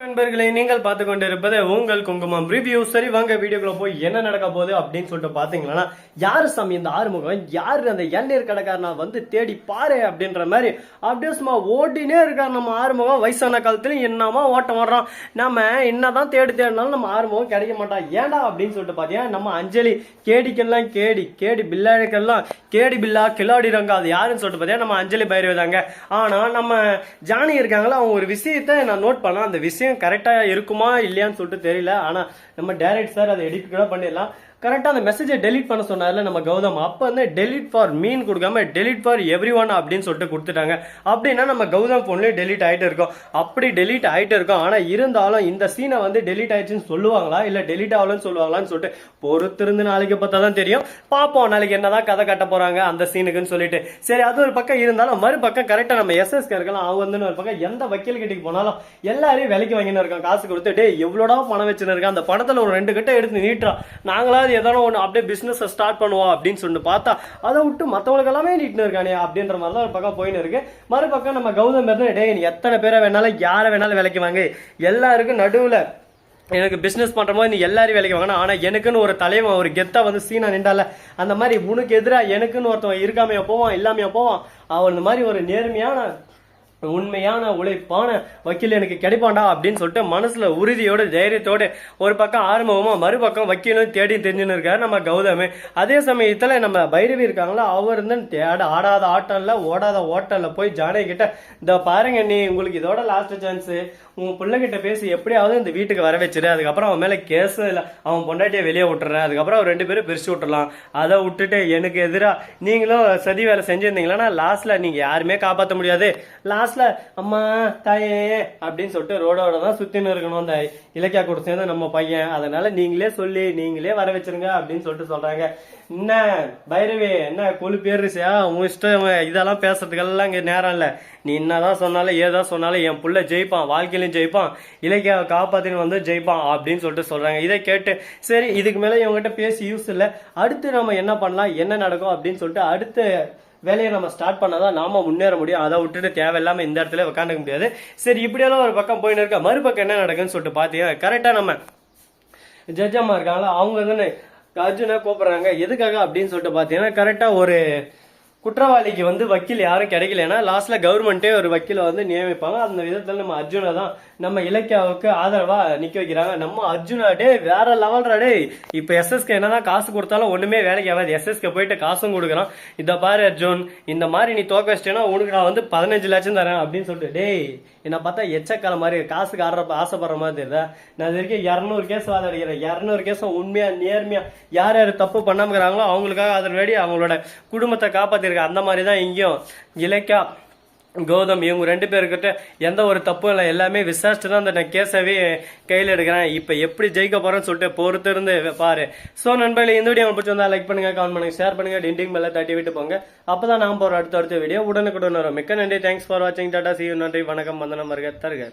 நண்பர்களை நீங்கள் பார்த்து கொண்டிருப்பது உங்கள் குங்குமம் ரிவ்யூ சரி வாங்க வீடியோக்குள்ள போய் என்ன நடக்க போகுது அப்படின்னு சொல்லிட்டு பார்த்தீங்கன்னா யார் சாமி இந்த ஆறுமுகம்? யார் அந்த எண்ணீர் கடைக்காரனா வந்து தேடி பாரு அப்படின்ற மாதிரி அப்படியே சும்மா ஓட்டினே இருக்கார் நம்ம ஆறுமுகம். வயசான காலத்துலையும் என்னமா ஓட்டம் ஓடுறோம் நம்ம என்னதான் தேடி தேடினாலும் நம்ம ஆறுமுகம் கிடைக்க மாட்டான். ஏண்டா அப்படின்னு சொல்லிட்டு பார்த்தீங்கன்னா நம்ம அஞ்சலி கேடிக்கெல்லாம் கேடி கேடி பில்லாடிக்கெல்லாம் கேடி பில்லா கிலாடி ரங்கா அது யாருன்னு சொல்லிட்டு பார்த்தீங்கன்னா நம்ம அஞ்சலி பயிர் தாங்க ஆனால் நம்ம ஜானி இருக்காங்களா? அவங்க ஒரு விஷயத்த நான் நோட் பண்ணலாம் அந்த விஷயம் கரெக்டா இருக்குமா இல்லையான்னு சொல்லிட்டு தெரியல. ஆனா நம்ம டைரக்ட் சார் அதை எடிட் கூட பண்ணிடலாம். கரெக்டாக அந்த மெசேஜை டெலிட் பண்ண சொன்னதில் நம்ம கௌதம். அப்போ வந்து டெலிட் ஃபார் மீன் கொடுக்காம டெலிட் ஃபார் எவ்ரி ஒன் அப்படின்னு சொல்லிட்டு கொடுத்துட்டாங்க. அப்படின்னா நம்ம கௌதம் ஃபோன்லேயும் டெலிட் ஆகிட்டு இருக்கோம். அப்படி டெலிட் ஆகிட்டு இருக்கோம். ஆனால் இருந்தாலும் இந்த சீனை வந்து டெலிட் ஆயிடுச்சுன்னு சொல்லுவாங்களா? இல்லை டெலிட் ஆகலன்னு சொல்லுவாங்களான்னு சொல்லிட்டு பொறுத்திருந்து நாளைக்கு பார்த்தா தான் தெரியும். பார்ப்போம். நாளைக்கு என்னதான் கதை கட்ட போகிறாங்க அந்த சீனுக்குன்னு சொல்லிட்டு. சரி அது ஒரு பக்கம் இருந்தாலும் மறுபக்கம் கரெக்டாக நம்ம எஸ்எஸ்கே இருக்கலாம். அவங்க வந்து ஒரு பக்கம் எந்த வக்கீல் கிட்டக்கு போனாலும் எல்லாரையும் விலைக்கு வாங்கினு இருக்கான். காசு கொடுத்து டே எவ்வளோடா பணம் வச்சுன்னு இருக்கான். அந்த பணத்தில் ஒரு ரெண்டு கிட்ட எடுத்து நீட்டுறான். நாங்களாவது எதனா ஒன்று அப்படியே பிஸ்னஸை ஸ்டார்ட் பண்ணுவோம் அப்படின்னு சொல்லிட்டு பார்த்தா அதை விட்டு மற்றவங்களுக்கு எல்லாமே நீட்டுன்னு இருக்கானே அப்படின்ற மாதிரி தான் ஒரு பக்கம் போயின்னு இருக்கு. மறுபக்கம் நம்ம கௌதம் இருந்து டே நீ எத்தனை பேரை வேணாலும் யாரை வேணாலும் விலைக்கு வாங்க. எல்லாருக்கும் நடுவில் எனக்கு பிஸ்னஸ் பண்ணுற மாதிரி நீ எல்லாரும் வேலைக்கு வாங்கினா ஆனால் எனக்குன்னு ஒரு தலைவன் ஒரு கெத்தா வந்து சீனா நின்றால அந்த மாதிரி உனக்கு எதிராக எனக்குன்னு ஒருத்தவன் இருக்காமையா போவான் இல்லாமையா போவான். அவன் இந்த மாதிரி ஒரு நேர்மையான உண்மையான உழைப்பான வக்கீல் எனக்கு கிடைப்பான்டா அப்படின்னு சொல்லிட்டு மனசுல உறுதியோட தைரியத்தோட ஒரு பக்கம் ஆரம்பமா மறுபக்கம் வக்கீலும் தேடி தெரிஞ்சுன்னு இருக்காரு நம்ம கௌதம். அதே சமயத்துல நம்ம பைரவி இருக்காங்களா அவர் வந்து தேட ஆடாத ஆட்டம்ல ஓடாத ஓட்டம்ல போய் ஜானகி கிட்ட இந்த பாருங்க நீ உங்களுக்கு இதோட லாஸ்ட் சான்ஸ் உங்க பிள்ளைகிட்ட பேசி எப்படியாவது இந்த வீட்டுக்கு வர வச்சிரு. அதுக்கப்புறம் அவன் மேல கேஸ் இல்லை. அவன் பொண்டாட்டியை வெளியே விட்டுறேன். அதுக்கப்புறம் அவர் ரெண்டு பேரும் பிரிச்சு விட்டுறலாம் அதை விட்டுட்டு எனக்கு எதிரா நீங்களும் சதி வேலை செஞ்சிருந்தீங்களா லாஸ்ட்ல நீங்க யாருமே காப்பாற்ற முடியாது. லாஸ்ட் லாஸ்ட்ல அம்மா தாயே அப்படின்னு சொல்லிட்டு ரோடோட தான் சுத்தின்னு இருக்கணும் அந்த இலக்கியா கூட சேர்ந்து நம்ம பையன். அதனால நீங்களே சொல்லி நீங்களே வர வச்சிருங்க அப்படின்னு சொல்லிட்டு சொல்றாங்க. என்ன பைரவி என்ன கொழு பேருசியா உன் இஷ்டம் இதெல்லாம் பேசுறதுக்கெல்லாம் இங்க நேரம் இல்ல. நீ என்னதான் சொன்னாலும் ஏதா சொன்னாலும் என் புள்ள ஜெயிப்பான் வாழ்க்கையிலும் ஜெயிப்பான் இலக்கியாவை காப்பாத்தின்னு வந்து ஜெயிப்பான் அப்படின்னு சொல்லிட்டு சொல்றாங்க. இதை கேட்டு சரி இதுக்கு மேல இவங்ககிட்ட பேசி யூஸ் இல்லை. அடுத்து நம்ம என்ன பண்ணலாம் என்ன நடக்கும் அப்படின்னு சொல்லிட்டு அடுத்த வேலையை நம்ம ஸ்டார்ட் பண்ணால் தான் நாம முன்னேற முடியும். அதை விட்டுட்டு தேவையில்லாமல் இந்த இடத்துல உட்காந்துக்க முடியாது. சரி இப்படியெல்லாம் ஒரு பக்கம் போயின்னு இருக்கா? மறுபக்கம் என்ன நடக்குன்னு சொல்லிட்டு பார்த்தீங்கன்னா கரெக்டாக நம்ம ஜட்ஜம்மா இருக்காங்களா? அவங்க தானே. அர்ஜுனை கூப்பிட்றாங்க. எதுக்காக அப்படின்னு சொல்லிட்டு பார்த்தீங்கன்னா கரெக்டாக ஒரு குற்றவாளிக்கு வந்து வக்கீல் யாரும் கிடைக்கலன்னா லாஸ்ட்ல கவர்மெண்ட்டே ஒரு வக்கீலை வந்து நியமிப்பாங்க. அந்த விதத்துல நம்ம அர்ஜுனை தான் நம்ம இலக்கியாவுக்கு ஆதரவா நிக்க வைக்கிறாங்க. நம்ம அர்ஜுனா டே வேற லெவல்ரா டே இப்ப எஸ்எஸ்கே என்னதான் காசு கொடுத்தாலும் ஒண்ணுமே வேலைக்கு ஆகாது. எஸ்எஸ்கே போயிட்டு காசும் கொடுக்குறான். இதை பாரு அர்ஜுன் இந்த மாதிரி நீ தோக்க வச்சிட்டேன்னா உனக்கு நான் வந்து பதினஞ்சு லட்சம் தரேன் அப்படின்னு சொல்லிட்டு டேய் என்ன பார்த்தா எச்சக்கால மாதிரி காசுக்கு ஆடுற ஆசைப்படுற மாதிரி தெரியுதா? நான் இது வரைக்கும் இரநூறு கேஸ் வாதாடுகிறேன் இரநூறு கேஸும் உண்மையா நேர்மையா யார் யார் தப்பு பண்ணாமக்கிறாங்களோ அவங்களுக்காக அதன் வேடி அவங்களோட குடும்பத்தை காப்பாத்திருக்கேன் அந்த மாதிரி தான் இங்கேயும் இலக்கியா கௌதம் இவங்க ரெண்டு பேருக்கிட்ட எந்த ஒரு தப்பும் இல்லை. எல்லாமே விசாரிச்சுட்டு தான் அந்த கேஸவே கையில் எடுக்கிறேன். இப்போ எப்படி ஜெயிக்க போறேன்னு சொல்லிட்டு பொறுத்து இருந்து பாரு. ஸோ நண்பர்களே இந்த வீடியோ பிடிச்சிருந்தா லைக் பண்ணுங்க கமெண்ட் பண்ணுங்க ஷேர் பண்ணுங்க டிண்டிங் மேலே தட்டி விட்டு போங்க. அப்போ தான் நான் போகிற அடுத்த அடுத்த வீடியோ உடனுக்குடன் வரும். மிக்க நன்றி. தேங்க்ஸ் ஃபார் வாட்சிங் டாடா சி நன்றி வணக்கம். வந்தனம் வருக. தருக.